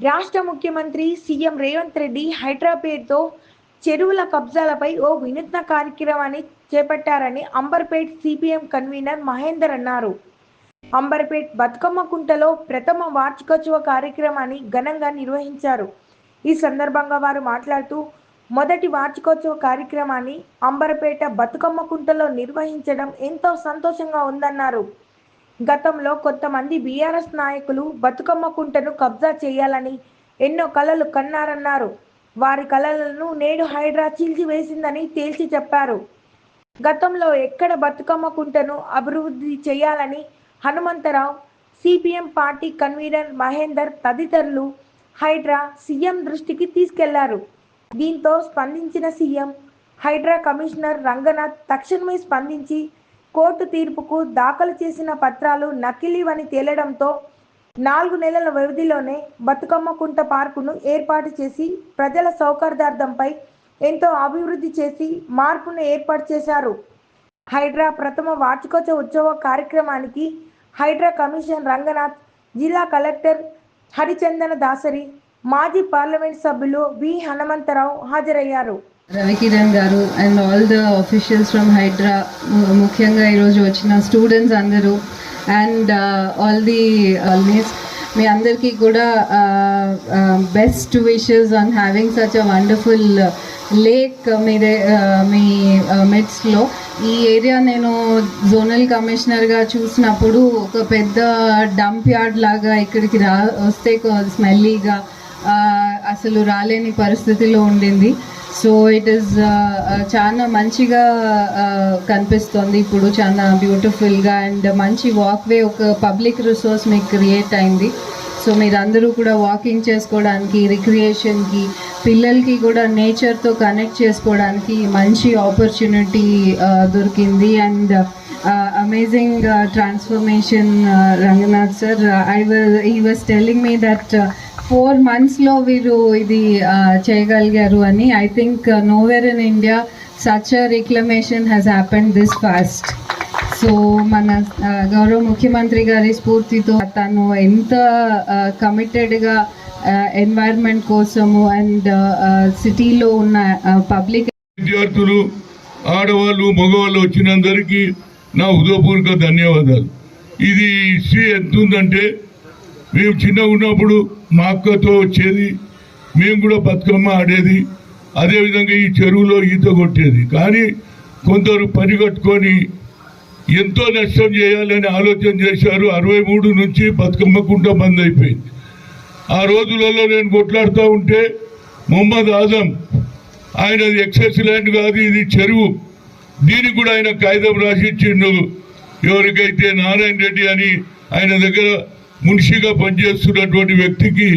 రాష్ట్ర ముఖ్యమంత్రి సీఎం రేవంత్ రెడ్డి హైదరాబాద్తో చెరువుల కబ్జాలపై ఓ వినూత్న కార్యక్రమాన్ని చేపట్టారని అంబర్పేట్ సిపిఎం కన్వీనర్ మహేందర్ అన్నారు. అంబర్పేట్ బతుకమ్మ కుంటలో ప్రథమ వార్షికోత్సవ కార్యక్రమాన్ని ఘనంగా నిర్వహించారు. ఈ సందర్భంగా వారు మాట్లాడుతూ మొదటి వార్షికోత్సవ కార్యక్రమాన్ని అంబర్పేట బతుకమ్మ కుంటలో నిర్వహించడం ఎంతో సంతోషంగా ఉందన్నారు. గతంలో కొంతమంది బీఆర్ఎస్ నాయకులు బతుకమ్మ కుంటను కబ్జా చేయాలని ఎన్నో కలలు కన్నారన్నారు. వారి కలలను నేడు హైడ్రా చీల్చివేసిందని తేల్చి చెప్పారు. గతంలో ఎక్కడ బతుకమ్మ కుంటను అభివృద్ధి చేయాలని Hanumantharao CPM party convener Mahender తదితరులు హైడ్రా సీఎం దృష్టికి తీసుకెళ్ళారు. దీంతో స్పందించిన సీఎం హైడ్రా కమిషనర్ రంగనాథ్ తక్షణమే స్పందించి కోర్టు తీర్పుకు దాఖలు చేసిన పత్రాలు నకిలీవని తేలడంతో నాలుగు నెలల వ్యవధిలోనే బతుకమ్మ కుంట పార్కును ఏర్పాటు చేసి ప్రజల సౌకర్యార్థంపై ఎంతో అభివృద్ధి చేసి మార్పును ఏర్పాటు చేశారు. హైడ్రా ప్రథమ వార్షికోత్సవ ఉత్సవ కార్యక్రమానికి హైడ్రా కమిషన్ రంగనాథ్ జిల్లా కలెక్టర్ హరిచందన దాసరి మాజీ పార్లమెంట్ సభ్యులు వి హనుమంతరావు హాజరయ్యారు. రవికిరణ్ గారు and all the officials from Hydraa ముఖ్యంగా ఈరోజు వచ్చిన స్టూడెంట్స్ అందరూ అండ్ ఆల్ ది ఆల్మీస్ మీ అందరికీ కూడా best wishes on having such a wonderful lake మీరే మీ uh, మిడ్స్లో ఈ ఏరియా నేను జోనల్ కమిషనర్గా చూసినప్పుడు ఒక పెద్ద డంప్ యార్డ్ లాగా ఇక్కడికి రా వస్తే స్మెల్లీగా uh, అసలు రాలేని పరిస్థితిలో ఉండింది. సో ఇట్ ఈస్ చాలా మంచిగా uh, కనిపిస్తుంది. ఇప్పుడు చాలా బ్యూటిఫుల్గా అండ్ మంచి వాక్వే ఒక పబ్లిక్ రిసోర్స్ మీకు క్రియేట్ అయింది. సో మీరందరూ కూడా వాకింగ్ చేసుకోవడానికి రిక్రియేషన్కి పిల్లలకి కూడా నేచర్తో కనెక్ట్ చేసుకోవడానికి మంచి ఆపర్చునిటీ uh, దొరికింది. And amazing transformation Ranganath sir I was ఈ was telling me that four మంత్స్లో వీరు ఇది చేయగలిగారు అని I think nowhere in India such reclamation has happened this fast so మన గౌరవ ముఖ్యమంత్రి గారి స్ఫూర్తితో తను ఎంత కమిటెడ్గా ఎన్వైర్న్మెంట్ కోసము అండ్ సిటీలో ఉన్న పబ్లిక్ విద్యార్థులు ఆడవాళ్ళు మగవాళ్ళు వచ్చినందరికీ నా హృదయపూర్వక ధన్యవాదాలు. ఇది హిస్టరీ ఎంత ఉందంటే మేము చిన్నగా ఉన్నప్పుడు మా అక్కతో వచ్చేది మేము కూడా బతుకమ్మ ఆడేది. అదేవిధంగా ఈ చెరువులో ఈత కొట్టేది. కానీ కొందరు పని కట్టుకొని ఎంతో నష్టం చేయాలని ఆలోచన చేశారు. అరవై మూడు నుంచి బతుకమ్మకుంటా బంద్ అయిపోయింది. ఆ రోజులలో నేను కొట్లాడుతూ ఉంటే మొహమ్మద్ ఆజం ఆయనది ఎక్సెస్ ల్యాండ్ కాదు ఇది చెరువు. దీనికి కూడా ఆయన కాగితం రాసిచ్చిండు ఎవరికైతే నారాయణ రెడ్డి అని ఆయన దగ్గర మున్షిగా పనిచేస్తున్నటువంటి వ్యక్తికి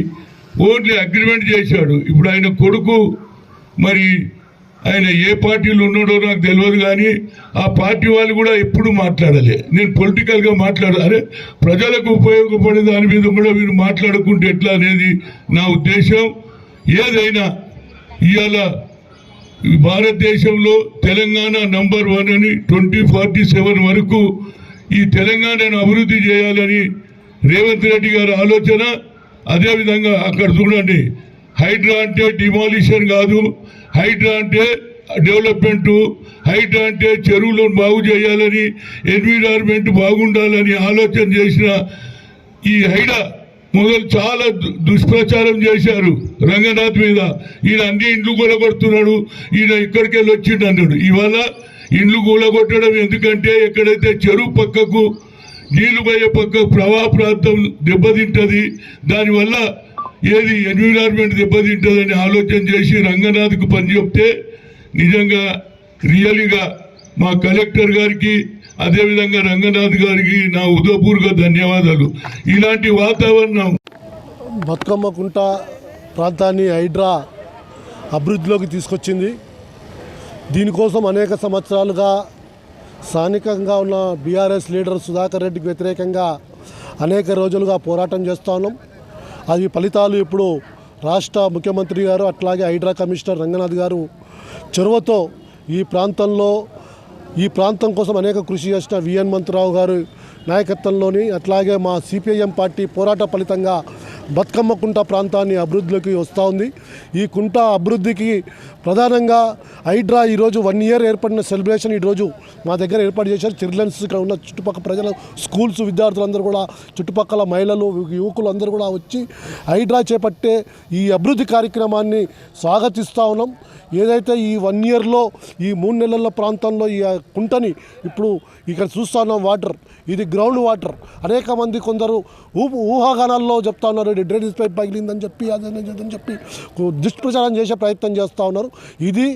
ఓన్లీ అగ్రిమెంట్ చేశాడు. ఇప్పుడు ఆయన కొడుకు మరి ఆయన ఏ పార్టీలు ఉన్నాడో నాకు తెలియదు కానీ ఆ పార్టీ వాళ్ళు కూడా ఎప్పుడు మాట్లాడలే. నేను పొలిటికల్గా మాట్లాడ అరే ప్రజలకు ఉపయోగపడే దాని మీద కూడా మీరు మాట్లాడుకుంటే ఎట్లా అనేది నా ఉద్దేశం. ఏదైనా ఇవాళ భారతదేశంలో తెలంగాణ నంబర్ వన్ అని ట్వంటీ ఫార్టీ సెవెన్ వరకు ఈ తెలంగాణను అభివృద్ధి చేయాలని రేవంత్ రెడ్డి గారి ఆలోచన అదేవిధంగా అక్కడ చూడండి హైడ్రా అంటే డిమాలిషన్ కాదు హైడ్రా అంటే డెవలప్మెంట్ హైడ్రా అంటే చెరువులను బాగు చేయాలని ఎన్విరాన్మెంట్ బాగుండాలని ఆలోచన చేసిన ఈ హైడా మొదలు చాలా దు- దుష్ప్రచారం చేశారు రంగనాథ్ మీద. ఈయన అన్ని ఇండ్లు కూలగొడుతున్నాడు ఈయన ఇక్కడికి వెళ్ళి వచ్చిండు అన్నాడు. ఇవాళ ఇండ్లు కూలగొట్టడం ఎందుకంటే ఎక్కడైతే చెరువు పక్కకు నీళ్ళు పోయే పక్క ప్రవాహ ప్రాంతం దెబ్బతింటది. దానివల్ల ఏది ఎన్విరాన్మెంట్ దెబ్బతింటదని ఆలోచన చేసి రంగనాథ్కు పని చెప్తే నిజంగా రియల్గా మా కలెక్టర్ గారికి అదేవిధంగా రంగనాథ్ గారికి నా ఉదయపూర్గా ధన్యవాదాలు. ఇలాంటి వాతావరణం బతుకమ్మ కుంట ప్రాంతాన్ని హైడ్రా అభివృద్ధిలోకి తీసుకొచ్చింది. దీనికోసం అనేక సంవత్సరాలుగా స్థానికంగా ఉన్న బీఆర్ఎస్ లీడర్ సుధాకర్ రెడ్డికి వ్యతిరేకంగా అనేక రోజులుగా పోరాటం చేస్తా ఉన్నాం అది ఫలితాలు ఇప్పుడు రాష్ట్ర ముఖ్యమంత్రి గారు అట్లాగే హైడ్రా కమిషనర్ రంగనాథ్ గారు చొరవతో ఈ ప్రాంతంలో ఈ ప్రాంతం కోసం అనేక కృషి చేసిన విఎన్ మంత్రావు గారు నాయకత్వంలోని అట్లాగే మా సిపిఐఎం పార్టీ పోరాట ఫలితంగా బతుకమ్మ కుంట ప్రాంతాన్ని అభివృద్ధిలోకి వస్తూ ఉంది. ఈ కుంట అభివృద్ధికి ప్రధానంగా హైడ్రా ఈరోజు వన్ ఇయర్ ఏర్పడిన సెలబ్రేషన్ ఈరోజు మా దగ్గర ఏర్పాటు చేశారు. చిల్డ్రన్స్ ఇక్కడ ఉన్న చుట్టుపక్కల ప్రజలు స్కూల్స్ విద్యార్థులందరూ కూడా చుట్టుపక్కల మహిళలు యువకులు అందరూ కూడా వచ్చి హైడ్రా చేపట్టే ఈ అభివృద్ధి కార్యక్రమాన్ని స్వాగతిస్తూ ఉన్నాం. ఏదైతే ఈ వన్ ఇయర్లో ఈ మూడు నెలల ప్రాంతంలో ఈ కుంటని ఇప్పుడు ఇక్కడ చూస్తూ ఉన్నాం వాటర్. ఇది గ్రౌండ్ వాటర్. అనేక మంది కొందరు ఊహాగానాల్లో చెప్తా ఉన్నారు. ఇది డ్రైనేజ్ పైప్ పగిలిందని చెప్పి అదని ఇదని చెప్పి దుష్ప్రచారం చేసే ప్రయత్నం చేస్తూ ఉన్నారు. ఇది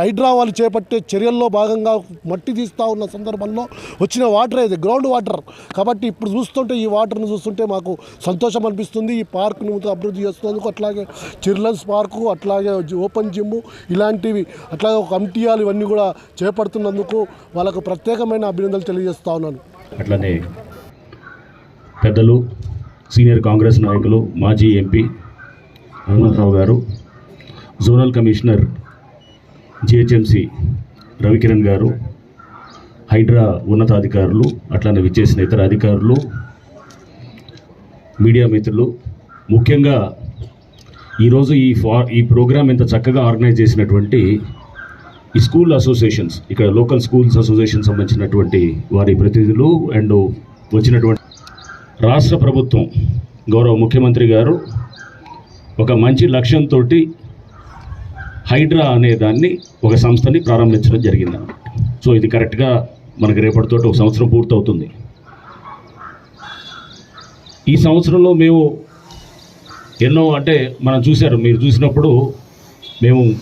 హైడ్రా వాళ్ళు చేపట్టే చర్యల్లో భాగంగా మట్టి తీస్తూ ఉన్న సందర్భంలో వచ్చిన వాటర్ ఇది గ్రౌండ్ వాటర్. కాబట్టి ఇప్పుడు చూస్తుంటే ఈ వాటర్ని చూస్తుంటే మాకు సంతోషం అనిపిస్తుంది. ఈ పార్క్ను అభివృద్ధి చేస్తున్నందుకు అట్లాగే చిల్డ్రన్స్ పార్కు అట్లాగే ఓపెన్ జిమ్ ఇలాంటివి అట్లాగే ఒక కమిటీయాలు ఇవన్నీ కూడా చేపడుతున్నందుకు వాళ్ళకు ప్రత్యేకమైన అభినందనలు తెలియజేస్తా ఉన్నాను. అట్లనే పెద్దలు సీనియర్ కాంగ్రెస్ నాయకులు మాజీ ఎంపీ హనుమంతరావు గారు జోనల్ కమిషనర్ జిహెచ్ఎంసి రవికిరణ్ గారు హైడ్రా ఉన్నతాధికారులు అట్లానే విచ్చేసిన ఇతర అధికారులు మీడియా మిత్రులు. ముఖ్యంగా ఈరోజు ఈ ఫా ఈ ప్రోగ్రాం ఇంత చక్కగా ఆర్గనైజ్ చేసినటువంటి ఈ స్కూల్ అసోసియేషన్స్ ఇక్కడ లోకల్ స్కూల్స్ అసోసియేషన్ సంబంధించినటువంటి వారి ప్రతినిధులు అండ్ వచ్చినటువంటి రాష్ట్ర ప్రభుత్వం గౌరవ ముఖ్యమంత్రి గారు ఒక మంచి లక్ష్యంతో హైడ్రా అనే దాన్ని ఒక సంస్థని ప్రారంభించడం జరిగింది. సో ఇది కరెక్ట్గా మనకి రేపటితో ఒక సంవత్సరం పూర్తవుతుంది. ఈ సంవత్సరంలో మేము ఎన్నో అంటే మనం చూశారు మీరు చూసినప్పుడు మేము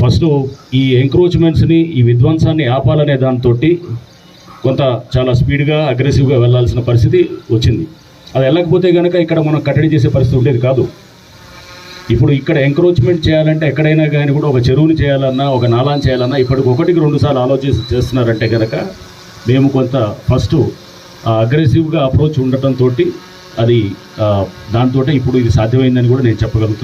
ఫస్ట్ ఈ ఎంక్రోచ్మెంట్స్ని ఈ విధ్వంసాన్ని ఆపాలనే దాంతో కొంత చాలా స్పీడ్గా అగ్రెసివ్గా వెళ్ళాల్సిన పరిస్థితి వచ్చింది. అది వెళ్ళకపోతే కనుక ఇక్కడ మనం కట్టడి చేసే పరిస్థితి ఉండేది కాదు. ఇప్పుడు ఇక్కడ ఎంక్రోచ్మెంట్ చేయాలంటే ఎక్కడైనా కానీ కూడా ఒక చెరువుని చేయాలన్నా ఒక నాలాన్ని చేయాలన్నా ఇప్పటికి ఒకటికి రెండుసార్లు ఆలోచించి చేస్తున్నారంటే కనుక మేము కొంత ఫస్ట్ అగ్రెసివ్గా అప్రోచ్ ఉండటంతో అది దాంతో ఇప్పుడు ఇది సాధ్యమైందని కూడా నేను చెప్పగలుగుతాను